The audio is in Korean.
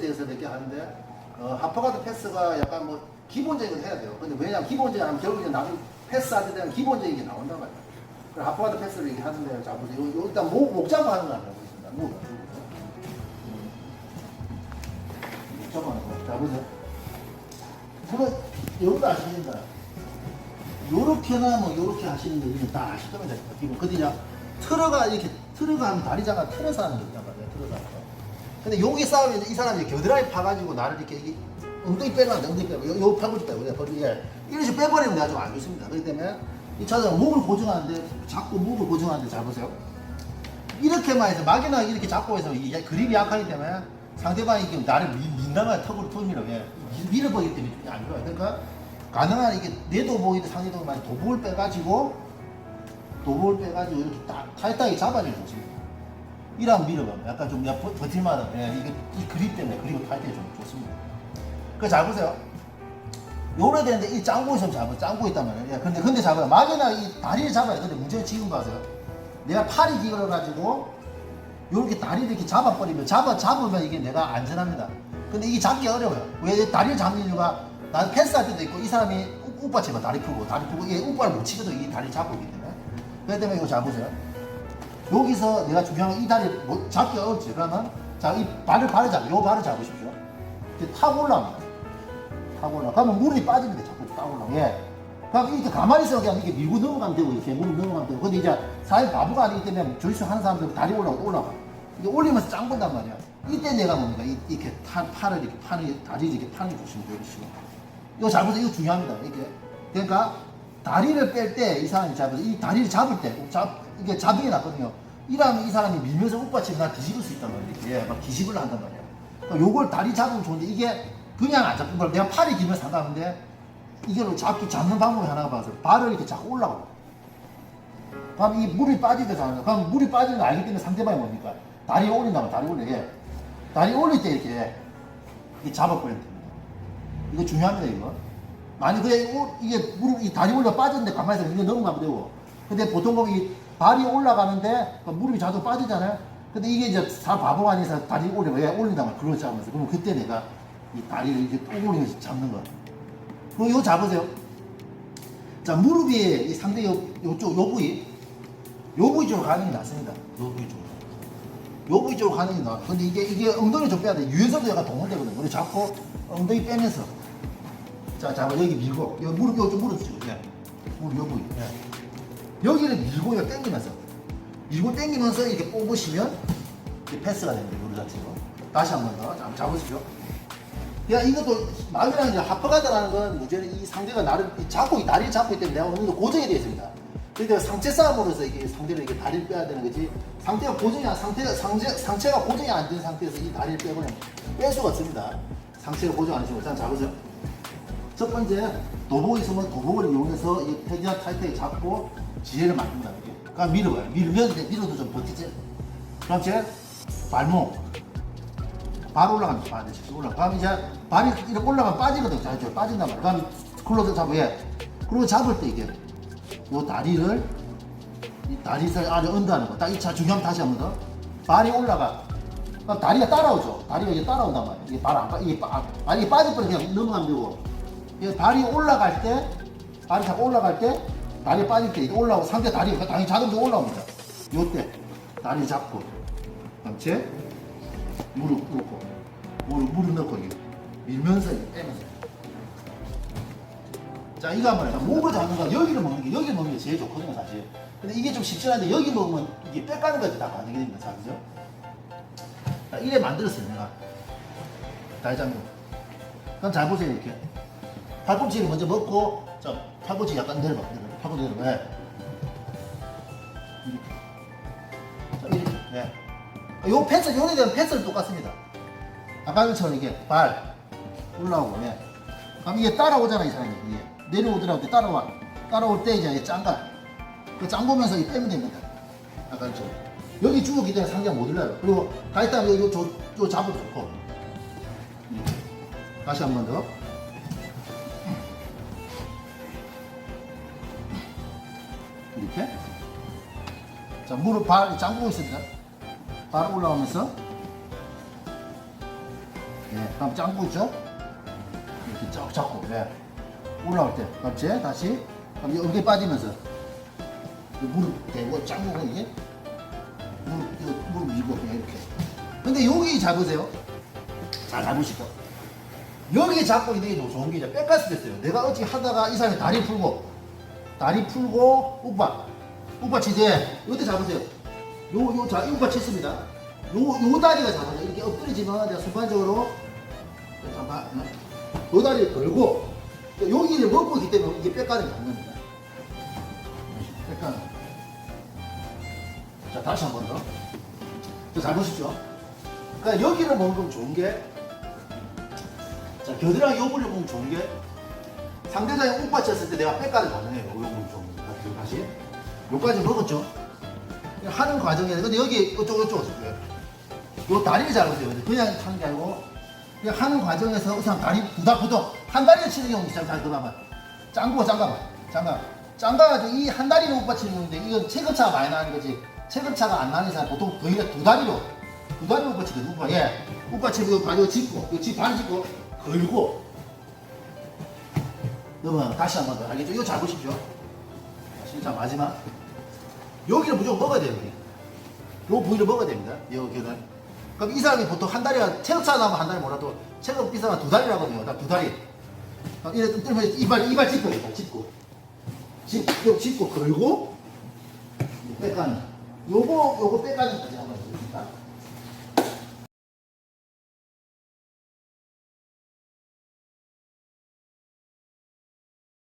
대해서 이렇게 하는데 어, 하퍼가드 패스가 약간 뭐 기본적인 걸 해야 돼요. 근데 왜냐면 기본적인 하면 결국에 나중 패스할 때는 기본적인 게 나온단 말이에요. 그래서 하퍼가드 패스를 이렇게 하는데 자 보세요. 요, 요 일단 목, 목 잡고 하는 거 알고 있습니다. 목. 목 잡고 하는 거. 자 보세요. 물론 여기도 아시니까 요렇게나 뭐 요렇게 하시는 분들은 다 아실 겁니다. 기본. 근데 이제 틀어가 이렇게 틀어가 하면 다리자가 틀어서 하는 거 말이에요. 근데 여기 싸우면 이 사람이 겨드랑이 파가지고 나를 이렇게 엉덩이 빼면 엉덩이 빼고 요, 요 팔꿈치 빼고 요 팔꿈치 예. 이런 식으로 빼버리면 내가 좀 안 좋습니다. 그렇기 때문에 이 차장 목을 고정하는데 자꾸 목을 고정하는데 잘 보세요. 이렇게만 해서 막연하게 이렇게 잡고 해서 이게 그립이 약하기 때문에 상대방이 이게 나를 민- 말이야 턱으로 턱밀어 왜 밀어버리기 때문에 좀안 좋아요. 그러니까 가능한 이게 내 도복이든 상대 도복만 도복을 빼가지고 도복을 빼가지고 이렇게 딱 타이트하게 잡아주면 좋습니다. 이러면 밀어봐. 약간 좀 버틸만한 예, 이게 이 그립 때문에 그립을 타이트해 좀 좋습니다. 그잘 보세요. 요래 되는데 이 짱구 있으면 잡아 짱구 있단 말이에요. 예, 근데 근데 잡아요. 막연하 이 다리를 잡아요. 근데 문제는 지금 봐세요. 내가 팔이 길어 가지고 요렇게 다리를 이렇게 잡아버리면 잡아 잡으면 이게 내가 안전합니다. 근데 이게 잡기 어려워요. 왜 다리를 잡는 이유가 나는 패스할 때도 있고 이 사람이 우- 우빠 치면 다리 풀고 다리 풀고 이게 우빠를 못 치거든 이 다리 잡고 있기 때문에. 그렇기 때문에 이거 잘 보세요. 여기서 내가 중요한 건 이 다리 못 잡기 어렵지. 그러면 자 이 발을 잡, 요 발을 잡으십시오. 이렇게 타고 올라옵니다. 타고 올라. 그러면 물이 빠지는데 자꾸 타고 올라. 예. 그럼 이렇게 가만히 있어 그냥 이렇게 밀고 넘어가면 되고 이렇게 물이 넘어가면 되고. 근데 이제 사회 바보가 아니기 때문에 조이스 하는 사람들 다리 올라가 올라가. 이게 올리면서 짱 본단 말이야. 이때 내가 뭡니까? 이- 이렇게 타, 팔을 이렇게 파는 다리 이렇게 파는 게. 이런 식으로. 이거 잘 보세요. 이거 중요합니다. 이게 그러니까 다리를 뺄 때 이 사람이 잡아서 이 다리를 잡을 때 잡, 이게 잡이 났거든요. 이러면 이 사람이 밀면서 웃받치면 나 뒤집을 수 있단 말이에요. 이렇게 막 뒤집을 한단 말이야. 그러니까 요걸 다리 잡으면 좋은데 이게 그냥 안 잡는 걸 내가 팔이 길면 상관없는데 이걸 잡기 잡는 방법이 하나가 봐서 발을 이렇게 자꾸 올라가. 그럼 이 물이 빠지잖아요. 그럼 물이 빠지는 걸 알기 때문에 상대방이 뭡니까? 다리 올린다면 다리 올려. 예. 다리 올릴 때 이렇게, 이렇게 잡아버리면 됩니다. 이거 중요합니다, 이거. 만약 그냥 오- 이게 무릎, 이 다리 올려 빠졌는데 가만히 있어. 이게 넘어가면 되고. 근데 보통 이 발이 올라가는데 그 무릎이 자주 빠지잖아요. 근데 이게 이제 사 바보가 아니라 다리 올려, 왜 올린다면 그걸 잡으면서. 그럼 그때 내가 이 다리를 이렇게 또 올리면서 잡는 거야. 그럼 이거 잡으세요. 자, 무릎이 이 상대 요, 요쪽, 요 부위. 요 부위 쪽으로 가는 게 낫습니다. 요 부위 쪽으로. 요 부위 쪽으로 가는 게 나아. 근데 이게, 이게 엉덩이 좀 빼야 돼. 유연성도 약간 동원되거든. 우리 잡고 엉덩이 빼면서. 자, 잡아. 여기 밀고. 여기 무릎, 좀 무릎 치고. 예. 무릎, 요 부위. 예. 여기를 밀고, 여기 당기면서. 밀고 당기면서 이렇게 뽑으시면 이게 패스가 됩니다. 요리 자체로. 다시 한 번 더. 잡으시죠. 야, 이것도 말이랑 이제 하퍼가드라는 건 문제는 이 상대가 나를 이 잡고, 이 다리를 잡고 있기 때문에 내가 어느 정도 고정이 되어 있습니다. 그러니까 상체 싸움으로서 이게 상대를 이렇게 다리를 빼야 되는 거지. 상태가 고정이 안, 상태가, 상체, 상체가 고정이 안 된 상태에서 이 다리를 빼버리면 뺄 수가 없습니다. 상체가 고정 안 되시고. 자, 잡으세요. 첫 번째, 도복이 있으면 도복을 이용해서 이 패기와 타이트하게 잡고 지혜를. 이렇게. 그러니까 밀어봐요. 밀면, 이제 밀어도 좀 버티지. 그럼 제 발목. 발 올라갑니다. 발 이렇게 올라. 그럼 이제 발이 이렇게 올라가면 빠지거든요. 자, 이제 빠진단 말이에요. 그럼 클로즈 잡고 예. 그리고 잡을 때 이게 요 다리를 이 다리를 아래 언더하는 거. 딱이차 중요하면 다시 한 번 더. 발이 올라가. 그럼 다리가 따라오죠. 다리가 이게 따라온단 말이에요. 이게 발안 빠, 이게 빠, 발이 빠져버려 그냥 넘어가면 되고. 이게 발이 올라갈 때, 발이 자꾸 올라갈 때, 다리 빠질 때 올라오고 상대 다리가 당연히 자동적으로 올라옵니다. 요때 다리 잡고, 그다음에 무릎 꿇고 무릎, 무릎 넣고 이게 밀면서 빼면서. 자 이거 한번 해봐. 목을 잡는 거 여기를 먹는 게 여기 먹는 게 제일 좋거든요 사실. 근데 이게 좀 쉽지 않은데 여기 먹으면 이게 뼈 까는 것이 다 가능이 됩니다 자 그죠? 자, 이래 만들었어요 내가. 다리 잡는 거. 그럼 잘 보세요 이렇게 팔꿈치를 먼저 먹고 자 팔꿈치 약간 내려봐 내려봐 팔꿈치 내려봐 네. 자 이렇게 네. 요 패스, 요에 대한 패스는 똑같습니다. 아까 것처럼 이게 발 올라오고, 예. 그럼 이게 따라오잖아, 이 사람이. 예. 내려오더라도 따라와. 따라올 때 이제 짱갈. 그짱 보면서 이 빼면 됩니다. 아까 것처럼. 여기 주먹기 때문에 상대가 못 올라요. 그리고 가있다 여기 요, 요, 요 잡아도 좋고. 다시 한 번 더. 이렇게. 자, 무릎 발 잠그고 있습니다. 발 올라오면서 다음 짱구 있죠? 이렇게 쫙 잡고 네. 올라올 때 맞지? 다시 그럼 이 어깨 빠지면서 이 무릎 대고 짱구가 이게 무릎 이거 무릎 밀고 그냥 이렇게 근데 여기 잡으세요 잘 잡으시고 여기 잡고 있는 게더 좋은 게 이제 백가스 됐어요 내가 어찌 하다가 이 사람이 다리 풀고 다리 풀고 우빠 우빠 치제 이때 잡으세요? 요 요자 우빠 쳤습니다. 요 요 다리가 잡아요. 이렇게 엎드리지만 내가 순간적으로 잠깐 요 다리를 걸고 여기를 먹고 있기 때문에 이게 뼈가는 안 됩니다. 뼈가는 자 다시 한 번 더. 자, 잘 보십시오. 그러니까 여기를 먹으면 좋은 게, 자, 겨드랑이 요물을 먹으면 좋은 게, 상대장이 옥 받쳤을 때 내가 백가를 가능해요. 요까지 먹었죠? 하는 과정에, 근데 여기 이쪽, 이쪽, 이쪽. 요 다리를 잡으세요. 그냥 하는 게 아니고, 그냥 하는 과정에서 우선 다리 부다 부도 한 다리를 치는 경우 있잖아요. 잘 그나마. 짱구가 짱가봐. 짱가. 짱가가 이한 다리로 못 받치는 건데 이건 체급차가 많이 나는 거지. 체급차가 안 나는 사람 보통 거의 다두 다리로 두 다리로 못 받치거든. 우빠 예. 치고 이거 바로 짚고 짚반 짚고 걸고. 여러분 다시 한 번 더 알겠죠? 이거 잘 보십시오. 진짜 마지막. 여기를 무조건 먹어야 돼요. 여기. 요 부위를 먹어야 됩니다. 여기는. 그럼 이 사람이 보통 한 다리가 체급차 나면 한 다리 몰라도 체급 이 사람은 두 다리라거든요. 딱 두 다리. 이래 뜨면 이발 이발 짚고 이발 짚고 짚고 짚고 걸고 빼가는 요거 요거 빼가는 거지 한번